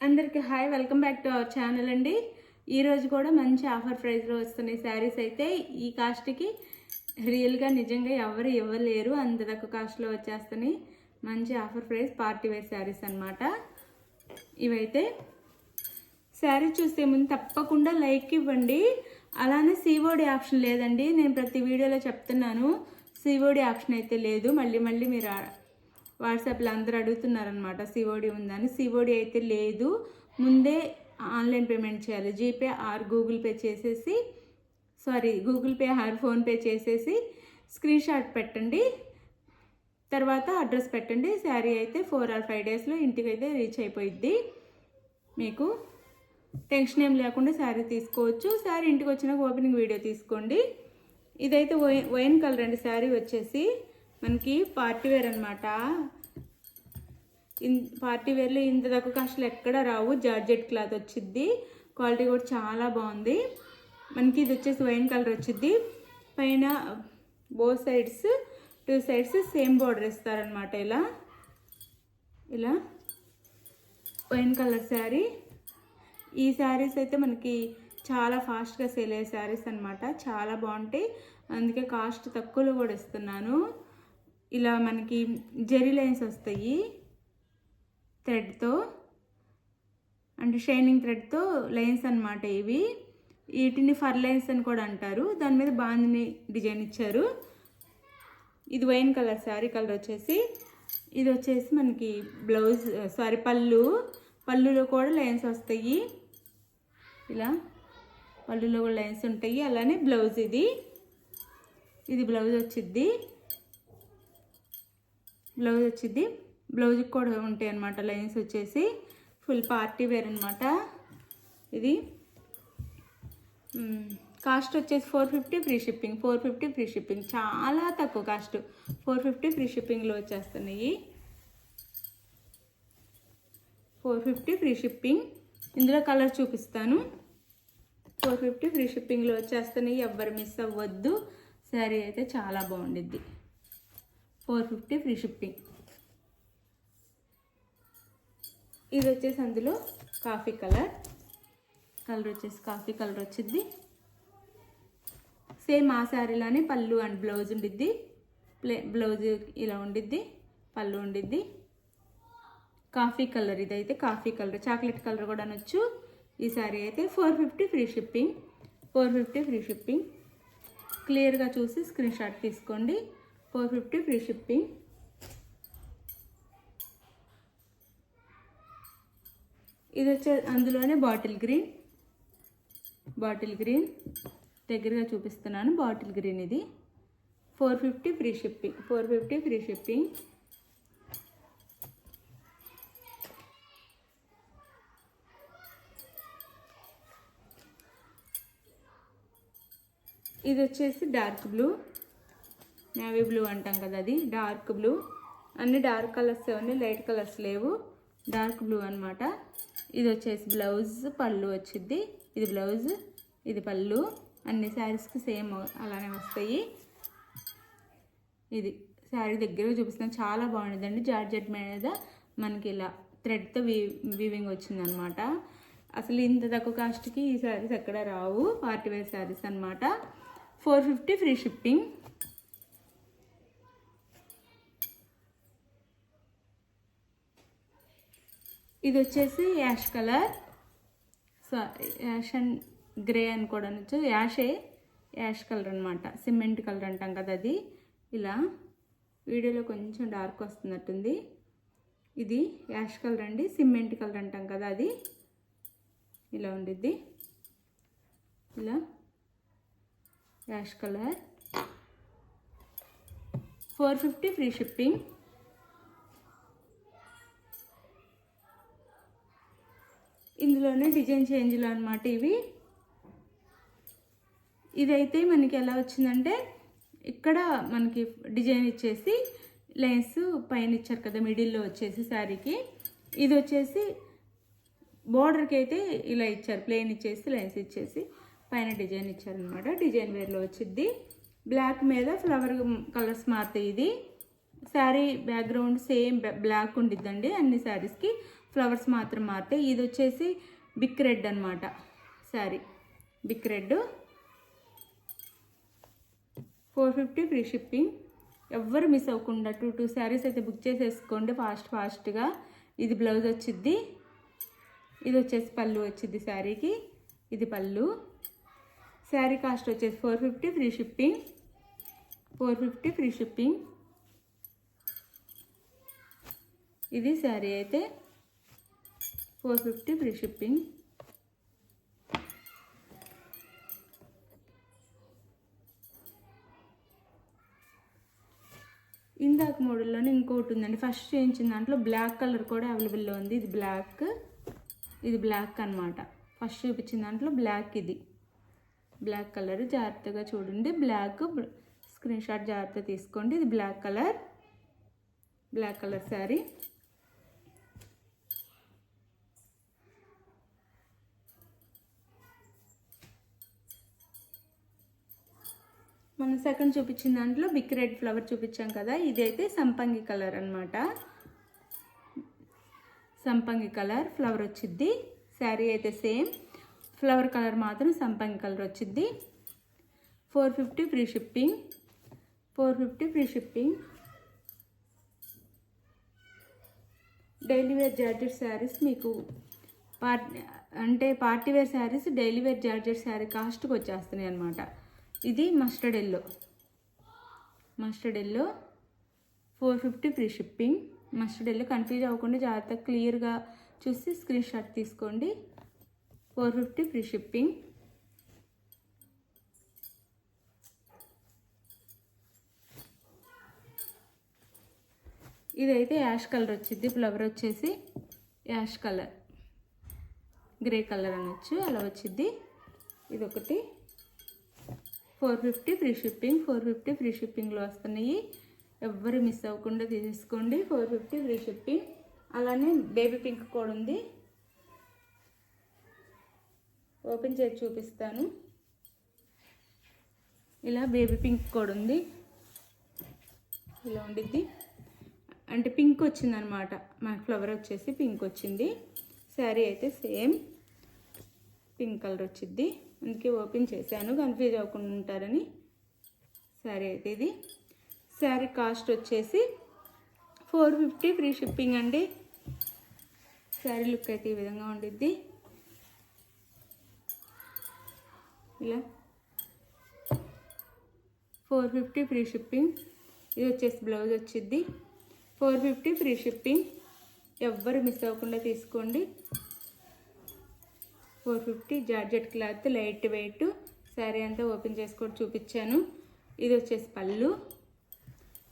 అందరికీ hi welcome back to our channel అండి. ఈరోజు కూడా మంచి ఆఫర్ ప్రైస్లో వస్తున్నాయి శారీస్ అయితే ఈ కాస్ట్కి రియల్గా నిజంగా ఎవరు ఇవ్వలేరు. అంత తక్కువ కాస్ట్లో వచ్చేస్తున్నాయి. మంచి offer price party wear saris అన్నమాట. ఇవైతే శారీ చూసే ముందు తప్పకుండా లైక్ ఇవ్వండి. అలానే సీఓడి ఆప్షన్ లేదండి. నేను ప్రతి వీడియోలో చెప్తున్నాను. సీఓడి ఆప్షన్ అయితే లేదు. మళ్ళీ మళ్ళీ మీరు వాట్సాప్లో అందరూ అడుగుతున్నారనమాట సిఓడి ఉందని. సిఓడి అయితే లేదు. ముందే ఆన్లైన్ పేమెంట్ చేయాలి. జీపే ఆర్ గూగుల్ పే చేసేసి sorry Google pay or PhonePe చేసేసి స్క్రీన్ షాట్ పెట్టండి. తర్వాత అడ్రస్ పెట్టండి. శారీ అయితే ఫోర్ ఆర్ ఫైవ్ డేస్లో ఇంటికి అయితే రీచ్ అయిపోయిద్ది. మీకు టెన్షన్ ఏం లేకుండా శారీ తీసుకోవచ్చు. శారీ ఇంటికి వచ్చినాక ఓపెనింగ్ వీడియో తీసుకోండి. ఇదైతే వైన్ వైన్ కలర్ అండి శారీ వచ్చేసి. మనకి పార్టీ వేర్ అనమాట ఇన్ పార్టీ వేర్లో ఇంత తక్కువ కాస్ట్లు ఎక్కడ రావు. జార్జెట్ క్లాత్ వచ్చిద్ది. క్వాలిటీ కూడా చాలా బాగుంది. మనకి ఇది వచ్చేసి వైన్ కలర్ వచ్చిద్ది. పైన both sides two sides same border ఇస్తారనమాట ఇలా. ఇలా వైన్ కలర్ శారీ. ఈ శారీస్ అయితే మనకి చాలా ఫాస్ట్గా సేల్ అయ్యే శారీస్ అనమాట చాలా బాగుంటాయి. అందుకే కాస్ట్ తక్కువలో కూడా ఇస్తున్నాను. ఇలా మనకి జెరీ లైన్స్ వస్తాయి. థ్రెడ్తో అంటే షైనింగ్ థ్రెడ్తో లైన్స్ అన్నమాట ఇవి. వీటిని ఫర్ లైన్స్ అని కూడా అంటారు. దాని మీద బాందిని డిజైన్ ఇచ్చారు. ఇది వైన్ కలర్ శారీ కలర్ వచ్చేసి. ఇది వచ్చేసి మనకి బ్లౌజ్ సారీ పళ్ళు. పళ్ళులో కూడా లైన్స్ వస్తాయి. ఇలా పళ్ళులో కూడా లైన్స్ ఉంటాయి. అలానే బ్లౌజ్ ఇది. ఇది బ్లౌజ్ వచ్చిద్ది. బ్లౌజ్ వచ్చింది బ్లౌజ్కి కూడా ఉంటాయి అనమాట లైన్స్ వచ్చేసి ఫుల్ పార్టీ వేర్ అనమాట ఇది. కాస్ట్ వచ్చేసి four fifty free shipping. Four fifty free shipping. చాలా తక్కువ కాస్ట్. ఫోర్ ఫిఫ్టీ ఫ్రీ షిప్పింగ్లో వచ్చేస్తున్నాయి. Four fifty free shipping. ఇందులో కలర్ చూపిస్తాను. ఫోర్ ఫిఫ్టీ ఫ్రీ షిప్పింగ్లో వచ్చేస్తున్నాయి. ఎవ్వరు మిస్ అవ్వద్దు. శారీ అయితే చాలా బాగుండిద్ది. Four fifty free shipping. ఇది వచ్చేసి అందులో కాఫీ కలర్. కలర్ వచ్చేసి కాఫీ కలర్ వచ్చింది. సేమ్ ఆ శారీలోనే పళ్ళు అండ్ బ్లౌజ్ ఉండిద్ది. ప్లే బ్లౌజ్ ఇలా ఉండిద్ది పళ్ళు ఉండిద్ది. కాఫీ కలర్ ఇదైతే కాఫీ కలర్ చాక్లెట్ కలర్ కూడా అనొచ్చు. ఈ శారీ అయితే four fifty free shipping. Four fifty free shipping. క్లియర్గా చూసి స్క్రీన్ షాట్ తీసుకోండి. Four fifty free shipping. ఇది వచ్చే అందులోనే బాటిల్ గ్రీన్. Bottle green. దగ్గరగా చూపిస్తున్నాను బాటిల్ గ్రీన్ ఇది. Four fifty free shipping four fifty free shipping. ఇది వచ్చేసి డార్క్ బ్లూ. నేవీ బ్లూ అంటాం కదా అది. డార్క్ బ్లూ అన్ని డార్క్ కలర్స్ ఉన్నాయి. లైట్ కలర్స్ లేవు. డార్క్ బ్లూ అనమాట ఇది వచ్చేసి బ్లౌజ్ పళ్ళు వచ్చింది ఇది బ్లౌజ్ ఇది పళ్ళు. అన్ని శారీస్కి సేమ్ అలానే వస్తాయి. ఇది శారీ దగ్గర చూపిస్తున్నాను చాలా బాగుండేదండి. జార్జెట్ మీద మనకి ఇలా థ్రెడ్తో వీ వీవింగ్ వచ్చిందనమాట అసలు ఇంత తక్కువ కాస్ట్కి ఈ శారీస్ ఎక్కడ రావు. పార్టీ వేర్ శారీస్ అనమాట ఫోర్ ఫిఫ్టీ ఫ్రీ షిప్పింగ్ ఇది వచ్చేసి ash colour. So ash and grey అని కూడా అనొచ్చు. యాషే యాష్ కలర్ అనమాట సిమెంట్ కలర్ అంటాం కదా అది. ఇలా వీడియోలో కొంచెం డార్క్ వస్తున్నట్టుంది. ఇది యాష్ కలర్ అండి. సిమెంట్ కలర్ అంటాం కదా అది. ఇలా ఉండిద్ది. ఇలా ash colour. Four fifty free shipping. ఇందులోనే డిజైన్ చేంజ్లు అనమాట ఇవి. ఇదైతే మనకి ఎలా వచ్చిందంటే ఇక్కడ మనకి డిజైన్ ఇచ్చేసి లైన్స్ పైన ఇచ్చారు కదా మిడిల్లో వచ్చేసి శారీకి. ఇది వచ్చేసి బోర్డర్కి అయితే ఇలా ఇచ్చారు ప్లెయిన్ ఇచ్చేసి లైన్స్ ఇచ్చేసి పైన డిజైన్ ఇచ్చారనమాట డిజైన్ వేర్లో వచ్చింది బ్లాక్ మీద ఫ్లవర్ కలర్స్ మారుతాయి ఇది. శారీ బ్యాక్గ్రౌండ్ సేమ్ బ్లాక్ ఉండిద్దండి అన్ని శారీస్కి. ఫ్లవర్స్ మాత్రం మారుతాయి ఇది వచ్చేసి బిక్ రెడ్ అనమాట sari brick red. Four fifty free shipping. ఎవ్వరు మిస్ అవ్వకుండా టూ టూ శారీస్ అయితే బుక్ చేసేసుకోండి ఫాస్ట్ ఫాస్ట్గా. ఇది బ్లౌజ్ వచ్చిద్ది. ఇది వచ్చేసి పళ్ళు వచ్చింది శారీకి ఇది పళ్ళు. శారీ కాస్ట్ వచ్చేసి four fifty free shipping. Four fifty free shipping. ఇది శారీ అయితే ఫోర్ ఫిఫ్టీ ఫ్రీ షిప్పింగ్. ఇందాక మోడల్లోనే ఇంకోటి ఉందండి. ఫస్ట్ చేయించిన దాంట్లో బ్లాక్ కలర్ కూడా అవైలబుల్లో ఉంది. ఇది బ్లాక్. ఇది బ్లాక్ అన్నమాట. ఫస్ట్ చూపించిన దాంట్లో బ్లాక్ ఇది. బ్లాక్ కలర్ జాగ్రత్తగా చూడండి. బ్లాక్ స్క్రీన్ షాట్ జాగ్రత్త తీసుకోండి. ఇది black colour. Black colour sari. మనం సెకండ్ చూపించిన దాంట్లో బిగ్ రెడ్ ఫ్లవర్ చూపించాం కదా ఇదైతే సంపంగి కలర్ అనమాట సంపంగి కలర్ ఫ్లవర్ వచ్చిద్ది. శారీ అయితే సేమ్. ఫ్లవర్ కలర్ మాత్రం సంపంగి కలర్ వచ్చిద్ది. Four fifty free shipping. Four fifty free shipping. Daily wear georgette saris మీకు పార్టీ అంటే party wear saris daily wear georgette sari కాస్ట్కి వచ్చేస్తున్నాయి అనమాట ఇది mustard yellow mustard yellow four fifty free shipping mustard yellow confuse అవ్వకుండా జాగ్రత్తగా క్లియర్గా చూసి స్క్రీన్ షాట్ తీసుకోండి. ఫోర్ ఫిఫ్టీ ఫ్రీ షిప్పింగ్ ఇదైతే యాష్ కలర్ వచ్చింది. ఫ్లవర్ వచ్చేసి యాష్ కలర్. గ్రే కలర్ అనొచ్చు. అలా వచ్చింది. ఇదొకటి. Four fifty free shipping four fifty free షిప్పింగ్లో వస్తున్నాయి. ఎవ్వరు మిస్ అవ్వకుండా తీసేసుకోండి. Four fifty free shipping. అలానే బేబీ పింక్ కూడా ఉంది. ఓపెన్ చేసి చూపిస్తాను. ఇలా బేబీ పింక్ కూడా ఉంది. ఇలా ఉండిద్ది. అంటే పింక్ వచ్చిందనమాట. మా ఫ్లవర్ వచ్చేసి పింక్ వచ్చింది. శారీ అయితే సేమ్. పింక్ కలర్ వచ్చింది అందుకే ఓపెన్ చేశాను. కన్ఫ్యూజ్ అవ్వకుండా ఉంటారని. సరే అయితే ఇది. శారీ కాస్ట్ వచ్చేసి ఫోర్ ఫిఫ్టీ ఫ్రీ షిప్పింగ్ అండి. శారీ లుక్ అయితే ఈ విధంగా ఉండిద్ది. ఇలా. Four fifty free shipping. ఇది వచ్చేసి బ్లౌజ్ వచ్చిద్ది. Four fifty free shipping. ఎవ్వరు మిస్ అవ్వకుండా తీసుకోండి. Four fifty georgette cloth lightweight. Sari అంతా ఓపెన్ చేసుకొని చూపించాను. ఇది వచ్చేసి pallu.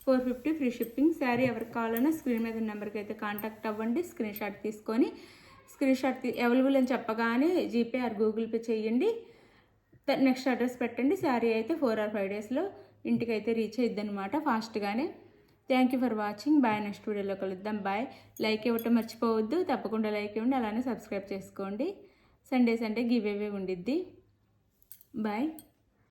Four fifty free shipping. Sari ఎవరికి కావాలన్నా స్క్రీన్ మీద నెంబర్కి అయితే కాంటాక్ట్ అవ్వండి. స్క్రీన్ షాట్ తీసుకొని స్క్రీన్ షాట్ తీ- అవైలబుల్ అని చెప్పగానే జీపే ఆర్ గూగుల్ పే చేయండి. త- నెక్స్ట్ అడ్రస్ పెట్టండి. శారీ అయితే ఫోర్ ఆర్ ఫైవ్ డేస్లో ఇంటికి అయితే రీచ్ అయ్యిద్ది అనమాట ఫాస్ట్గానే. Thank you for watching. Bye. Next వీడియోలో కలుద్దాం. బాయ్. లైక్ ఇవ్వటం మర్చిపోవద్దు. తప్పకుండా లైక్ ఇవ్వండి. అలానే సబ్స్క్రైబ్ చేసుకోండి. సండే సండే గివ్ అవే ఉండిద్ది. బాయ్.